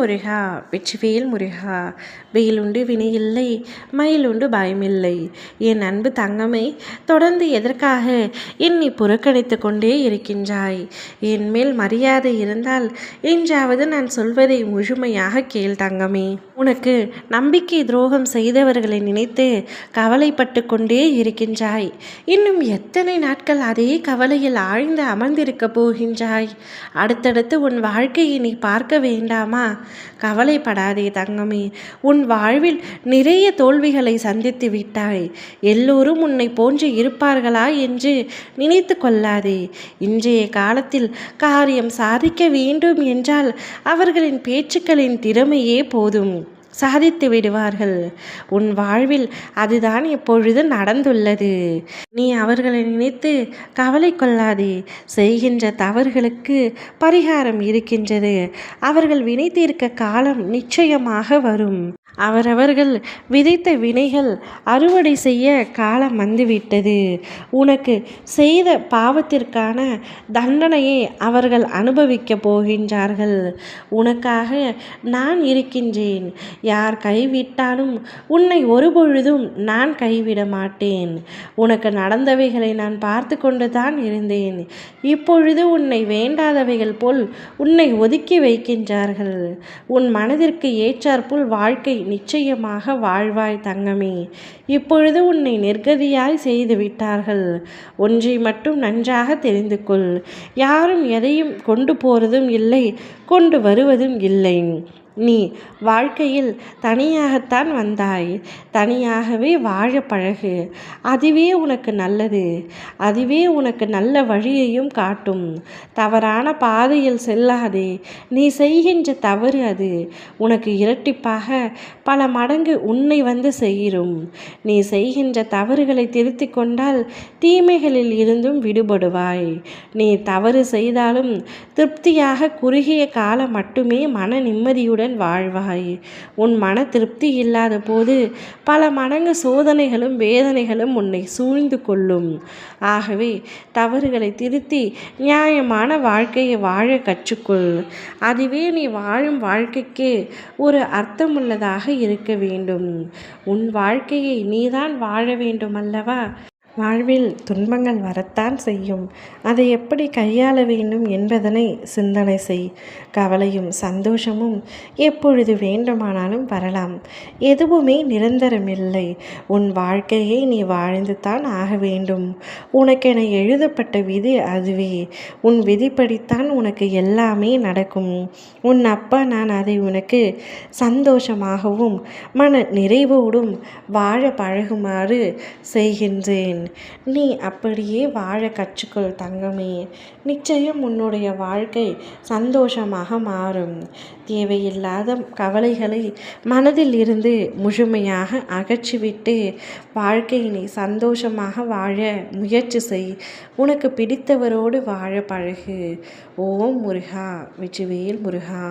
முருகா வெற்றிவேல் முருகா வெயிலுண்டு வினையில்லை மயிலுண்டு பயமில்லை. என் அன்பு தங்கமே தொடர்ந்து எதற்காக என்னை புறக்கணித்து கொண்டே இருக்கின்றாய்? என் மேல் மரியாதை இருந்தால் என்றாவது நான் சொல்வதை முழுமையாக கேள் தங்கமே. உனக்கு நம்பிக்கை துரோகம் செய்தவர்களை நினைத்து கவலைப்பட்டு கொண்டே இருக்கின்றாய். இன்னும் எத்தனை நாட்கள் அதே கவலையில் ஆழ்ந்து அமர்ந்திருக்க போகின்றாய்? அடுத்தடுத்து உன் வாழ்க்கையை நீ பார்க்க வேண்டாமா? கவலைப்படாதே தங்கமே. உன் வாழ்வில் நிறைய தோல்விகளை சந்தித்து விட்டாய். எல்லோரும் உன்னை போன்று இருப்பார்களா என்று நினைத்து கொள்ளாதே. இன்றைய காலத்தில் காரியம் சாதிக்க வேண்டும் என்றால் அவர்களின் பேச்சுக்களின் திறமையே போதும். சாதித்து விடுவார்கள். உன் வாழ்வில் அதுதான் இப்பொழுது நடந்துள்ளது. நீ அவர்களை நினைத்து கவலை கொள்ளாதே. செய்கின்ற தவறுகளுக்கு பரிகாரம் இருக்கின்றது. அவர்கள் வினை தீர்க்க காலம் நிச்சயமாக வரும். அவரவர்கள் விதைத்த வினைகள் அறுவடை செய்ய காலம் வந்துவிட்டது. உனக்கு செய்த பாவத்திற்கான தண்டனையை அவர்கள் அனுபவிக்கப் போகின்றார்கள். உனக்காக நான் இருக்கின்றேன். யார் கைவிட்டாலும் உன்னை ஒருபொழுதும் நான் கைவிட மாட்டேன் உனக்கு நடந்தவைகளை நான் பார்த்து கொண்டு தான் இருந்தேன். இப்பொழுது உன்னை வேண்டாதவைகள் போல் உன்னை ஒதுக்கி வைக்கின்றார்கள். உன் மனதிற்கு ஏற்றாற்போல் வாழ்க்கை நிச்சயமாக வாழ்வாய் தங்கமே. இப்பொழுது உன்னை நிர்கதியாய் செய்து விட்டார்கள். ஒன்றை மட்டும் நன்றாக தெரிந்து கொள் யாரும் எதையும் கொண்டு போறதும் இல்லை கொண்டு வருவதும் இல்லை. நீ வாழ்க்கையில் தனியாகத்தான் வந்தாய். தனியாகவே வாழ பழகு. அதுவே உனக்கு நல்லது. அதுவே உனக்கு நல்ல வழியையும் காட்டும். தவறான பாதையில் செல்லாதே. நீ செய்கின்ற தவறு அது. உனக்கு இரட்டிப்பாக பல மடங்கு உன்னை வந்து செய்யும் நீ செய்கின்ற தவறுகளை திருத்தி கொண்டால் தீமைகளில் இருந்தும் விடுபடுவாய். நீ தவறு செய்தாலும் திருப்தியாக குறுகிய காலம் மட்டுமே மன நிம்மதியுடன் நிம்மதியுடன் வாழ்வாய். உன் மன திருப்தி இல்லாத போது பல மடங்கு சோதனைகளும் வேதனைகளும் உன்னை சூழ்ந்து கொள்ளும். ஆகவே தவறுகளை திருத்தி நியாயமான வாழ்க்கையை வாழ கற்றுக்கொள். அதுவே நீ வாழும் வாழ்க்கைக்கு ஒரு அர்த்தமுள்ளதாக இருக்க வேண்டும். உன் வாழ்க்கையை நீதான் வாழ வேண்டும் அல்லவா வாழ்வில் துன்பங்கள் வரத்தான் செய்யும். அதை எப்படி கையாள வேண்டும் என்பதனை சிந்தனை செய். கவலையும் சந்தோஷமும் எப்பொழுது வேண்டுமானாலும் வரலாம். எதுவுமே நிரந்தரமில்லை. உன் வாழ்க்கையை நீ வாழ்ந்து தான் ஆக வேண்டும். உனக்கென எழுதப்பட்ட விதி அதுவே. உன் விதிப்படித்தான் உனக்கு எல்லாமே நடக்கும். உன் அப்பா நான் அதை உனக்கு சந்தோஷமாகவும் மன நிறைவோடும் வாழ பழகுமாறு செய்கின்றேன். நீ அப்படியே வாழ கற்றுக்கொள் தங்கமே. நிச்சயம் உன்னுடைய வாழ்க்கை சந்தோஷமாக மாறும். தேவையில்லாத கவலைகளை மனதில் இருந்து முழுமையாக அகற்றிவிட்டு வாழ்க்கையினை சந்தோஷமாக வாழ முயற்சி செய். உனக்கு பிடித்தவரோடு வாழ பழகு. ஓம் முருகா வெற்றிவேல் முருகா.